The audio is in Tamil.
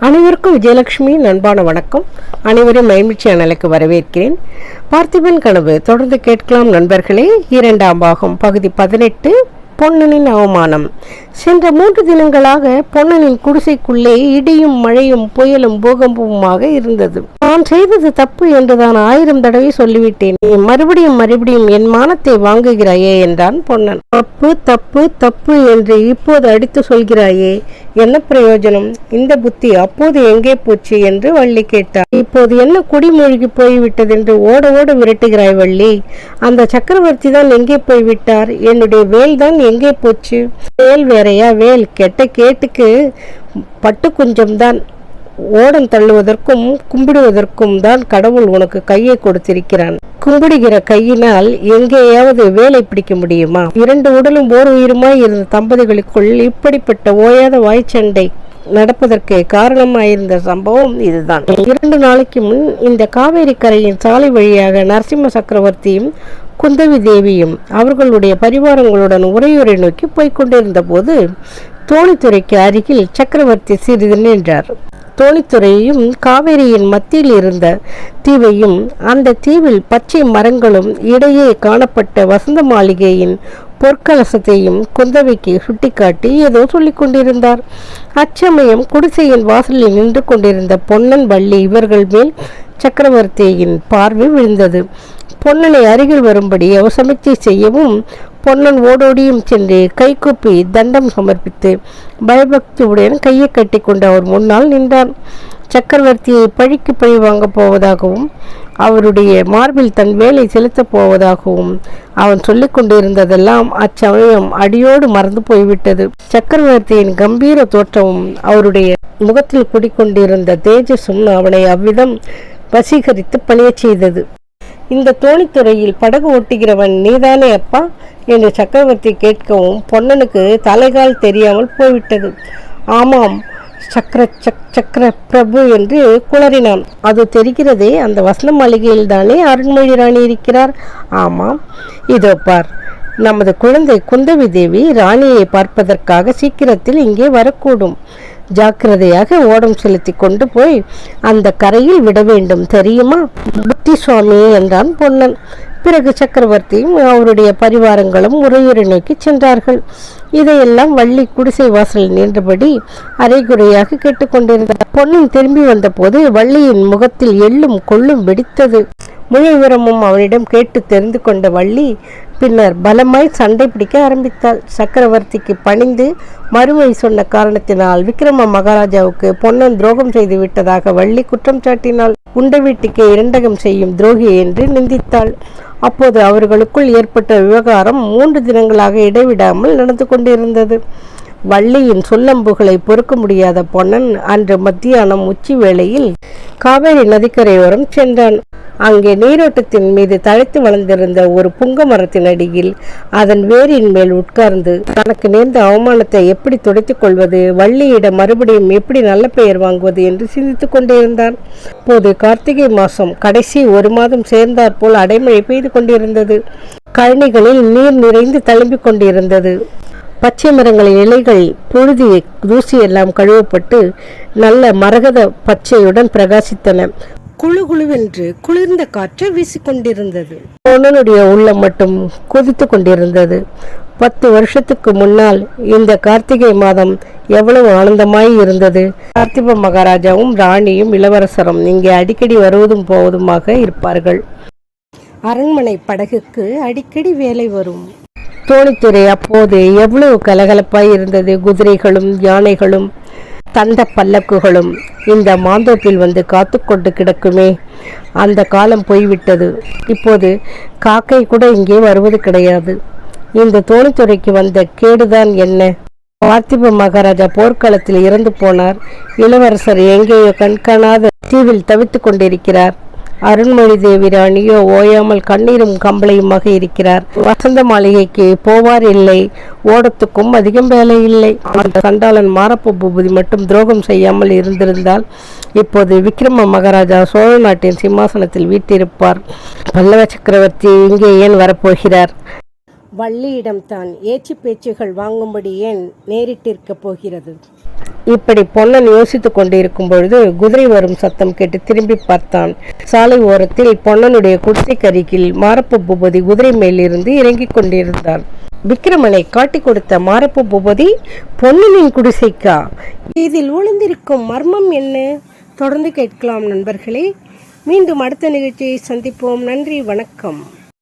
அனைவருக்கும் விஜயலட்சுமி அன்பான வணக்கம். அனைவரும் மயில்மி சேனலுக்கு வரவேற்கிறேன். பார்த்திபன் கனவு தொடர்ந்து கேட்கலாம் நண்பர்களே. இரண்டாம் பாகம் பகுதி பதினெட்டு பொன்னனின் அவமானம். சென்ற மூன்று தினங்களாக பொன்னனின் குடிசைக்குள்ளே இடியும் மழையும் புயலும் பூகம்பமுமாக இருந்தது. நான் செய்தது தப்பு என்றுதான் ஆயிரம் தடவை சொல்லிவிட்டேன். மறுபடியும் மறுபடியும் என் மானத்தை வாங்குகிறாயே என்றான் பொன்னன். தப்பு தப்பு தப்பு என்று இப்போது அடித்து சொல்கிறாயே என்ன பிரயோஜனம்? இந்த புத்தி அப்போது எங்கே போச்சு என்று வள்ளி கேட்டார் இப்போது என்ன குடிமூழ்கி போய்விட்டது என்று ஓட ஓட விரட்டுகிறாய் வள்ளி. அந்த சக்கரவர்த்தி தான் எங்கே போய்விட்டார்? என்னுடைய வேல் தான் எங்கே போச்சு? வேல் வேறையா வேல் கெட்ட கேட்டுக்கு பட்டு குஞ்சம்தான். ஓடம் தள்ளுவதற்கும் கும்பிடுவதற்கும் தான் கடவுள் உனக்கு கையை கொடுத்திருக்கிறான். கும்பிடுகிற கையினால் எங்கேயாவது வேலை பிடிக்க முடியுமா? இரண்டு உடலும் ஓர் உயிருமாய் இருந்த தம்பதிகளுக்குள் இப்படிப்பட்ட ஓயாத வாய்ச்சண்டை நடப்பதற்கு காரணமாயிருந்த சம்பவம் இதுதான். இரண்டு நாளைக்கு முன் இந்த காவேரி கரையின் சாலை வழியாக நரசிம்ம சக்கரவர்த்தியும் குந்தவி தேவியும் அவர்களுடைய பரிவாரங்களுடன் உரையுரை நோக்கி போய்கொண்டிருந்த போது தோணித்துறைக்கு அருகில் சக்கரவர்த்தி சிறிது நின்றார். தோணித்துறையையும் காவேரியின் மத்தியில் இருந்த தீவையும் அந்த தீவில் பச்சை மரங்களும் இடையே காணப்பட்ட வசந்த மாளிகையின் பொற்கலசத்தையும் குந்தவைக்கு சுட்டிக்காட்டி ஏதோ சொல்லிக் கொண்டிருந்தார். அச்சமயம் குடிசையின் வாசலில் நின்று கொண்டிருந்த பொன்னன் வள்ளி இவர்கள் மேல் சக்கரவர்த்தியின் பார்வை விழுந்தது. பொன்னனை அருகில் வரும்படி அவர் செய்யவும் பொன்னன் ஓடோடியும் சென்று கைகூப்பி தண்டம் சமர்ப்பித்து பயபக்தியுடன் கையை கட்டி கொண்டு அவர் முன்னால் நின்றான் சக்கரவர்த்தியை பழிக்கு பழி வாங்கப் போவதாகவும் அவருடைய மார்பில் தன் வேலை செலுத்தப் போவதாகவும் அவன் சொல்லிக் கொண்டிருந்ததெல்லாம் அச்சமயம் அடியோடு மறந்து போய்விட்டது. சக்கரவர்த்தியின் கம்பீர தோற்றமும் அவருடைய முகத்தில் குடிக்கொண்டிருந்த தேஜஸும் அவனை அவ்விதம் வசீகரித்து பணியச் செய்தது. இந்த தோணித்துறையில் படகு ஓட்டுகிறவன் நீதானே அப்பா? என்று சக்கரவர்த்தி கேட்கவும் பொன்னனுக்கு தலைகால் தெரியாமல் போய்விட்டது. ஆமாம் சக்கர சக் சக்கர பிரபு என்று குளறினான். அது தெரிகிறதே அந்த வசன மாளிகையில் தானே அருண்மொழி ராணி இருக்கிறார்? ஆமாம். இதோ பார் நமது குழந்தை குந்தவி தேவி ராணியை பார்ப்பதற்காக சீக்கிரத்தில் இங்கே வரக்கூடும். ஜாக்கிரதையாக ஓடம் செலுத்தி கொண்டு போய் அந்த கரையில் விட வேண்டும். தெரியுமா? புத்தி சுவாமி என்றான் பொன்னன். பிறகு சக்கரவர்த்தியும் அவருடைய பரிவாரங்களும் உரையுறை நோக்கி சென்றார்கள். இதையெல்லாம் வள்ளி குடிசை வாசலில் நின்றபடி அரைகுறையாக கேட்டுக்கொண்டிருந்தார். பொன்னன் திரும்பி வந்தபோது வள்ளியின் முகத்தில் எள்ளும் கொள்ளும் வெடித்தது. முழு விவரமும் அவனிடம் கேட்டு தெரிந்து கொண்ட வள்ளி பின்னர் பலமாய் சண்டை பிடிக்க ஆரம்பித்தாள். சக்கரவர்த்திக்கு பணிந்து மறுமொழி சொன்ன காரணத்தினால் விக்ரம மகாராஜாவுக்கு பொன்னன் துரோகம் செய்து விட்டதாக வள்ளி குற்றம் சாட்டினாள். உண்ட வீட்டுக்கு இரண்டகம் செய்யும் துரோகி என்று நிந்தித்தாள். அப்போது அவர்களுக்குள் ஏற்பட்ட விவகாரம் மூன்று தினங்களாக இடைவிடாமல் நடந்து கொண்டிருந்தது. வள்ளியின் சொல்லம்புகளை பொறுக்க முடியாத பொன்னன் அன்று மத்தியானம் உச்சி வேளையில் காவேரி நதிக்கரையோரம் சென்றான். அங்கே நீரோட்டத்தின் மீது தழைத்து வளர்ந்திருந்த ஒரு புங்க மரத்தின் அடியில் அதன் வேரின் மேல் உட்கார்ந்து தனக்கு நேர்ந்த அவமானத்தை எப்படி துடைத்துக் கொள்வது வள்ளியிடம் மறுபடியும் எப்படி நல்ல பெயர் வாங்குவது என்று சிந்தித்துக் கொண்டிருந்தான். போது கார்த்திகை மாசம் கடைசி ஒரு மாதம் சேர்ந்தாற்போல் அடைமழை பெய்து கொண்டிருந்தது. கழனிகளில் நீர் நிறைந்து தழும்பிக் கொண்டிருந்தது. பச்சை மரங்களின் இலைகள் புழுதி தூசி எல்லாம் கழுவப்பட்டு நல்ல மரகத பச்சையுடன் பிரகாசித்தன. குழு குழுவென்று குளிர்ந்த காற்று வீசிக்கொண்டிருந்தது. பொன்னனுடைய உள்ளம் மட்டும் கொதித்து கொண்டிருந்தது. பத்து வருஷத்துக்கு முன்னால் இந்த கார்த்திகை மாதம் எவ்வளவு ஆனந்தமாய் இருந்தது. பார்த்திப மகாராஜாவும் ராணியும் இளவரசரும் இங்கே அடிக்கடி வருவதும் போவதுமாக இருப்பார்கள். அரண்மனை படகுக்கு அடிக்கடி வேலை வரும். தோணித்துறை அப்போது எவ்வளவு கலகலப்பாய் இருந்தது. குதிரைகளும் யானைகளும் தந்த பல்லக்குகளும் இந்த மாந்தோப்பில் வந்து காத்து கொண்டு கிடக்குமே. அந்த காலம் போய்விட்டது. இப்போது காக்கை கூட இங்கே வருவது கிடையாது. இந்த தோணித்துறைக்கு வந்த கேடுதான் என்ன? பார்த்திப மகாராஜா போர்க்களத்தில் இறந்து போனார். இளவரசர் எங்கேயோ கண்காணாத தீவில் தவித்துக் கொண்டிருக்கிறார். அருண்மொழி தேவி ராணியோ ஓயாமல் கண்ணீரும் கம்பளையுமாக இருக்கிறார் வசந்த மாளிகைக்கு போவார் இல்லை. ஓடத்துக்கும் அதிகம் வேலை இல்லை. அந்த சண்டாளன் மாரப்ப பூபதி மட்டும் துரோகம் செய்யாமல் இருந்திருந்தால் இப்போது விக்ரம மகாராஜா சோழ நாட்டின் சிம்மாசனத்தில் வீட்டிருப்பார். பல்லவ சக்கரவர்த்தி இங்கே ஏன் வரப்போகிறார்? வள்ளியிடம் தான் ஏச்சு பேச்சுகள் வாங்கும்படி ஏன் நேரிட்டிருக்கப் போகிறது? இப்படி பொன்னன் யோசித்துக் கொண்டிருக்கும் பொழுது குதிரை வரும் சத்தம் கேட்டு திரும்பி பார்த்தான். சாலை ஓரத்தில் பொன்னனுடைய குடிசைக்கருகில் மாரப்ப பூபதி குதிரை மேலிருந்து இறங்கிக் கொண்டிருந்தான். விக்கிரமனை காட்டிக் கொடுத்த மாரப்ப பூபதி பொன்னனின் குடிசைக்கா? இதில் ஒளிந்திருக்கும் மர்மம் என்ன? தொடர்ந்து கேட்கலாம் நண்பர்களே. மீண்டும் அடுத்த நிகழ்ச்சியை சந்திப்போம். நன்றி வணக்கம்.